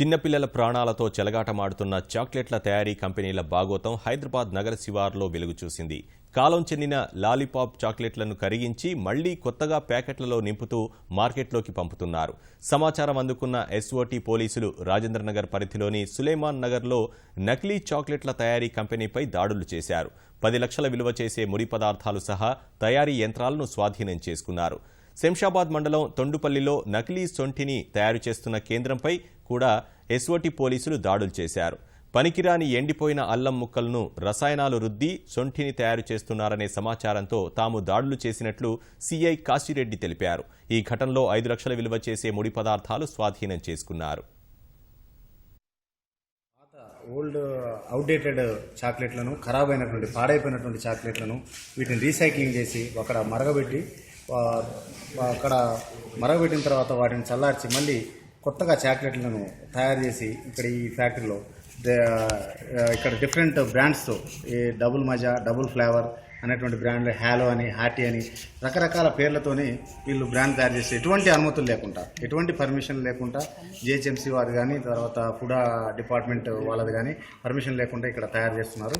చిన్నపిల్లల ప్రాణాలతో చెలగాటమాడుతున్న చాక్లెట్ల తయారీ కంపెనీల బాగోతం హైదరాబాద్ నగర శివార్లో వెలుగు చూసింది. కాలం చెందిన లాలీపాప్ చాక్లెట్లను కరిగించి మళ్ళీ కొత్తగా ప్యాకెట్లలో నింపుతూ మార్కెట్లోకి పంపుతున్నారు. సమాచారం అందుకున్న ఎస్ఓటీ పోలీసులు రాజేంద్రనగర్ పరిధిలోని సులేమాన్ నగర్లో నకిలీ చాక్లెట్ల తయారీ కంపెనీపై దాడులు చేశారు. పది లక్షల విలువ చేసే ముడి పదార్థాలు సహా తయారీ యంత్రాలను స్వాధీనం చేసుకున్నారు. శంషాబాద్ మండలం తొండుపల్లిలో నకిలీ సొంఠిని తయారు చేస్తున్న కేంద్రంపై కూడా ఎస్ఓటి పోలీసులు దాడులు చేశారు. పనికిరాని ఎండిపోయిన అల్లం ముక్కలను రసాయనాలు రుద్ది సొంఠిని తయారు చేస్తున్నారనే సమాచారంతో తాము దాడులు చేసినట్లు సీఐ కాశిరెడ్డి తెలిపారు. ఈ ఘటనలో ఐదు లక్షల విలువ చేసే ముడి పదార్థాలు స్వాధీనం చేసుకున్నారు. ఓల్డ్ అవుట్డేటెడ్ చాక్లెట్లను ఖరాబ్ అయినటువంటి పాడైపోయినటువంటి చాక్లెట్లను వీటిని రీసైక్లింగ్ చేసి అక్కడ మరగబెట్టి అక్కడ మరగబెట్టిన తర్వాత వాటిని చల్లార్చి మళ్ళీ కొత్తగా చాక్లెట్లను తయారు చేసి ఇక్కడ ఈ ఫ్యాక్టరీలో ఇక్కడ డిఫరెంట్ బ్రాండ్స్తో ఈ డబుల్ మజా డబుల్ ఫ్లేవర్ అనేటువంటి బ్రాండ్లు హ్యాలో అని హ్యాటీ అని రకరకాల పేర్లతోని వీళ్ళు బ్రాండ్ తయారు చేసి ఎటువంటి అనుమతులు లేకుండా ఎటువంటి పర్మిషన్ లేకుండా జిహెచ్ఎంసీ వారు కానీ తర్వాత ఫుడ్ డిపార్ట్మెంట్ వాళ్ళది కానీ పర్మిషన్ లేకుండా ఇక్కడ తయారు చేస్తున్నారు.